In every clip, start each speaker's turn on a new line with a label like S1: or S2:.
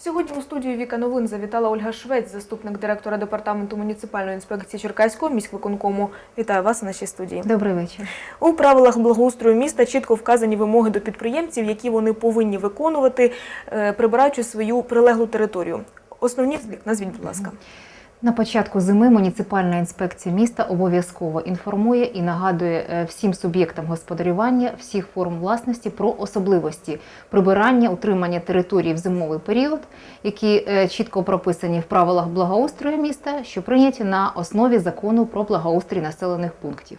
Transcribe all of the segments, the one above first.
S1: Сьогодні у студію Віка Новин завітала Ольга Швець, заступник директора департаменту муніципальної інспекції Черкаського міськвиконкому. Вітаю вас у нашій студії.
S2: Добрий вечір.
S1: У правилах благоустрою міста чітко вказані вимоги до підприємців, які вони повинні виконувати, е, прибираючи свою прилеглу територію. Основні назвіть, будь ласка.
S2: На початку зими муніципальна інспекція міста обов'язково інформує і нагадує е, всім суб'єктам господарювання всіх форм власності про особливості прибирання, утримання території в зимовий період, які е, чітко прописані в правилах благоустрою міста, що прийняті на основі закону про благоустрій населених пунктів.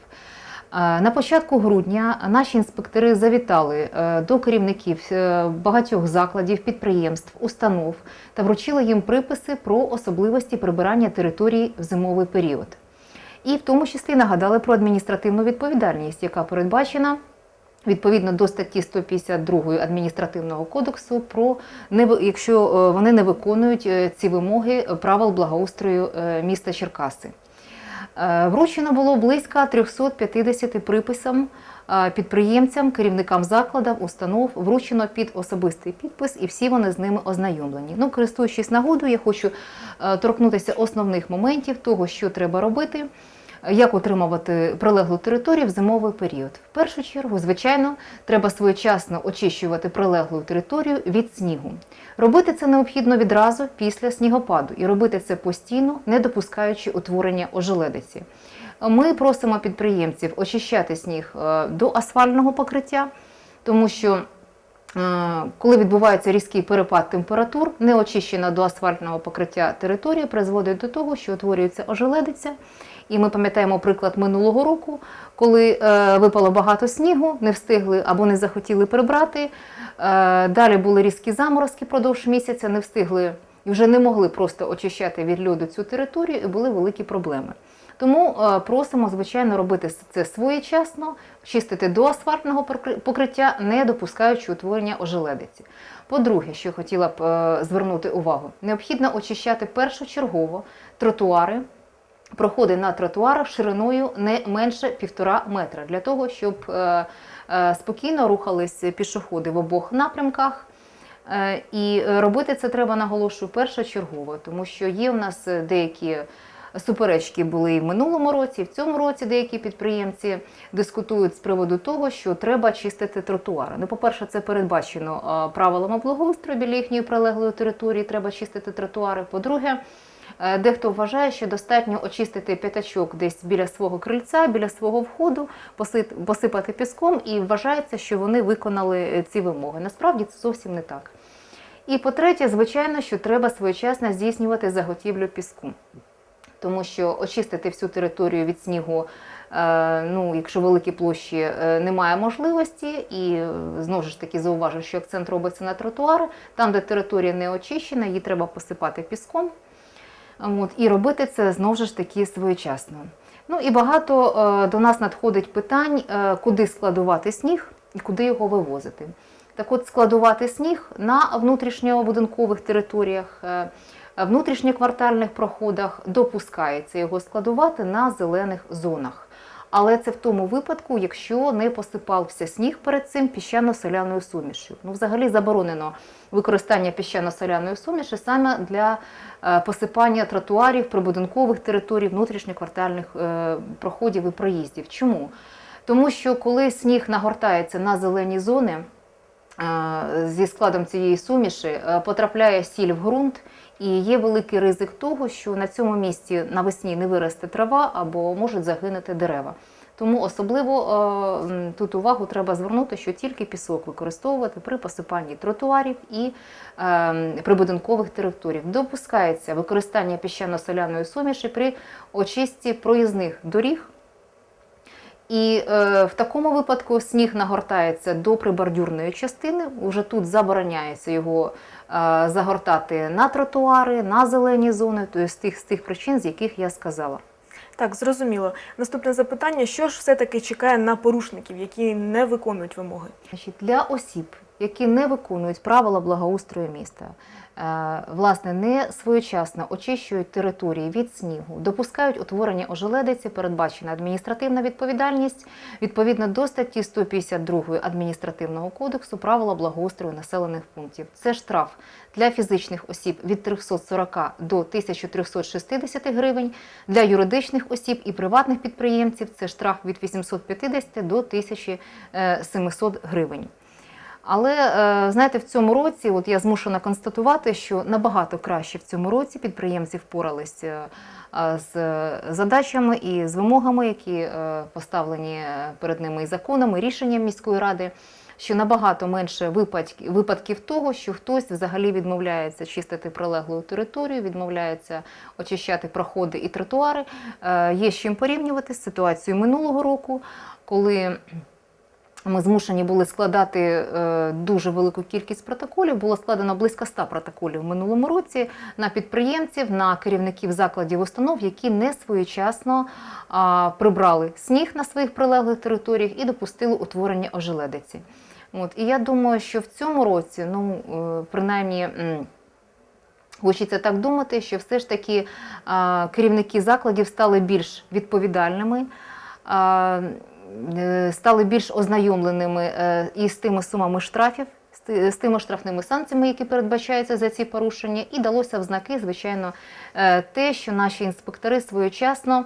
S2: Е, На початку грудня наші інспектори завітали е, до керівників е, багатьох закладів, підприємств, установ та вручили їм приписи про особливості прибирання території в зимовий період. І в тому числі нагадали про адміністративну відповідальність, яка передбачена відповідно до статті 152 адміністративного кодексу, про якщо вони не виконують ці вимоги правил благоустрою міста Черкаси. Е, Вручено було близько 350 приписам е, підприємцям, керівникам закладів, установ. Вручено під особистий підпис, і всі вони з ними ознайомлені. Ну, користуючись нагодою, я хочу е, торкнутися основних моментів того, що треба робити. Як утримувати прилеглу територію в зимовий період? В першу чергу, звичайно, треба своєчасно очищувати прилеглу територію від снігу. Робити це необхідно відразу після снігопаду і робити це постійно, не допускаючи утворення ожеледиці. Ми просимо підприємців очищати сніг е, до асфальтного покриття, тому що коли відбувається різкий перепад температур, неочищена до асфальтного покриття територія призводить до того, що утворюється ожеледиця. І ми пам'ятаємо приклад минулого року, коли е, випало багато снігу, не встигли або не захотіли прибрати. Е, далі були різкі заморозки продовж місяця, не встигли і вже не могли просто очищати від льоду цю територію, і були великі проблеми. Тому е, просимо, звичайно, робити це своєчасно, чистити до асфальтного покриття, не допускаючи утворення ожеледиці. По-друге, що хотіла б е, звернути увагу, необхідно очищати першочергово тротуари, проходи на тротуарах шириною не менше півтора метра, для того, щоб е, спокійно рухались пішоходи в обох напрямках. І робити це треба, наголошую, першочергово, тому що є в нас деякі суперечки були і в минулому році, і в цьому році деякі підприємці дискутують з приводу того, що треба чистити тротуари. Ну, по-перше, це передбачено правилами благоустрою біля їхньої прилеглої території, треба чистити тротуари. По-друге, Е, Дехто вважає, що достатньо очистити п'ятачок десь біля свого крильця, біля свого входу, посипати піском, і вважається, що вони виконали е, ці вимоги. Насправді це зовсім не так. І по-третє, звичайно, що треба своєчасно здійснювати заготівлю піску. Тому що очистити всю територію від снігу, е, ну, якщо великі площі, е, немає можливості, і е, знову ж таки зауважу, що акцент робиться на тротуари, там, де територія не очищена, її треба посипати піском. От, і робити це знову ж таки своєчасно. Ну і багато е, до нас надходить питань, е, куди складувати сніг і куди його вивозити. Так от складувати сніг на внутрішньобудинкових територіях, е, внутрішньоквартальних проходах допускається його складувати на зелених зонах. Але це в тому випадку, якщо не посипався сніг перед цим піщано-соляною сумішю. Ну, взагалі заборонено використання піщано-соляної суміші саме для е, посипання тротуарів, прибудинкових територій, внутрішньоквартальних е, проходів і проїздів. Чому? Тому що коли сніг нагортається на зелені зони, е, зі складом цієї суміші потрапляє сіль в ґрунт, і є великий ризик того, що на цьому місці навесні не виросте трава або можуть загинути дерева. Тому особливо е, тут увагу треба звернути, що тільки пісок використовувати при посипанні тротуарів і е, прибудинкових територій. Допускається використання піщано-соляної суміші при очистці проїзних доріг. І е, в такому випадку сніг нагортається до прибордюрної частини. Уже тут забороняється його е, загортати на тротуари, на зелені зони, тобто з тих, з тих причин, з яких я сказала.
S1: Так, зрозуміло. Наступне запитання: що ж все-таки чекає на порушників, які не виконують вимоги?
S2: Значить, для осіб, які не виконують правила благоустрою міста, власне не своєчасно очищують території від снігу, допускають утворення ожеледиці, передбачена адміністративна відповідальність відповідно до статті 152 адміністративного кодексу правила благоустрою населених пунктів. Це штраф для фізичних осіб від 340 до 1360 гривень, для юридичних осіб і приватних підприємців це штраф від 850 до 1700 гривень. Але е, знаєте, в цьому році, от я змушена констатувати, що набагато краще в цьому році підприємці впоралися е, з задачами і з вимогами, які е, поставлені перед ними і законами, і рішенням міської ради. Що набагато менше випадків, того, що хтось взагалі відмовляється чистити прилеглу територію, відмовляється очищати проходи і тротуари. Е, Є з чим порівнювати з ситуацією минулого року, коли ми змушені були складати е, дуже велику кількість протоколів. Було складено близько 100 протоколів в минулому році на підприємців, на керівників закладів установ, які не своєчасно прибрали сніг на своїх прилеглих територіях і допустили утворення ожеледиці. От і я думаю, що в цьому році, ну е, принаймні. Хочеться так думати, що все ж таки керівники закладів стали більш відповідальними, стали більш ознайомленими е, і з тими сумами штрафів, з тими штрафними санкціями, які передбачаються за ці порушення, і далося в знаки, звичайно, е, те, що наші інспектори своєчасно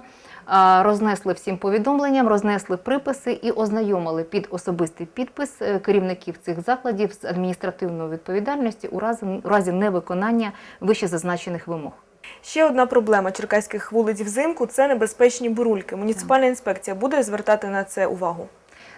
S2: рознесли всім повідомленням, рознесли приписи і ознайомили під особистий підпис е, керівників цих закладів з адміністративною відповідальністю у разі, невиконання вище зазначених вимог.
S1: Ще одна проблема черкаських вулиць взимку це небезпечні бурульки. Муніципальна інспекція буде звертати на це увагу.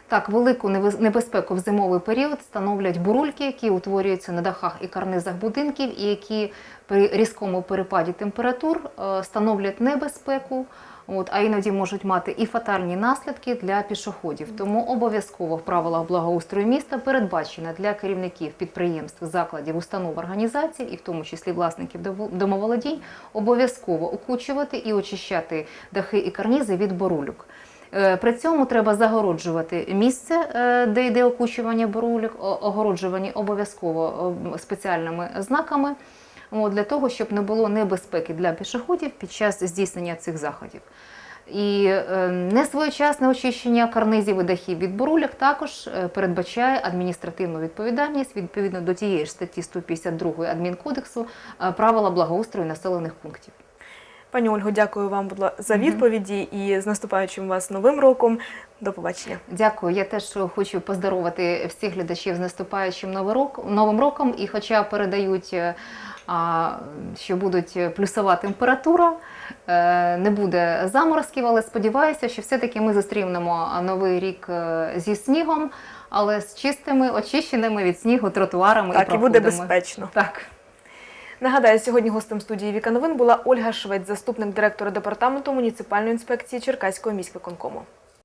S2: Так, велику небезпеку в зимовий період становлять бурульки, які утворюються на дахах і карнизах будинків, і які при різкому перепаді температур е, становлять небезпеку. От, а іноді можуть мати і фатальні наслідки для пішоходів. Тому обов'язково в правилах благоустрою міста передбачено для керівників підприємств, закладів, установ, організацій, і в тому числі власників домоволодінь, обов'язково окучувати і очищати дахи і карнізи від борульок. Е, При цьому треба загороджувати місце, е, де йде окучування бурульок, о- огороджувані обов'язково спеціальними знаками, для того, щоб не було небезпеки для пішоходів під час здійснення цих заходів. І е, несвоєчасне очищення карнизів і дахів від бурульок також е, передбачає адміністративну відповідальність відповідно до тієї ж статті 152 адмінкодексу е, правила благоустрою населених пунктів.
S1: Пані Ольго, дякую вам за відповіді і з наступаючим вас новим роком. До побачення.
S2: Дякую. Я теж хочу поздоровити всіх глядачів з наступаючим новим роком. І хоча передають, що будуть плюсова температура, е, не буде заморозків, але сподіваюся, що все-таки ми зустрінемо новий рік е, зі снігом, але з чистими, очищеними від снігу тротуарами
S1: Так,
S2: і
S1: і буде безпечно.
S2: Так.
S1: Нагадаю, сьогодні гостем студії Віка Новин була Ольга Швець, заступник директора департаменту муніципальної інспекції Черкаського міськвиконкому.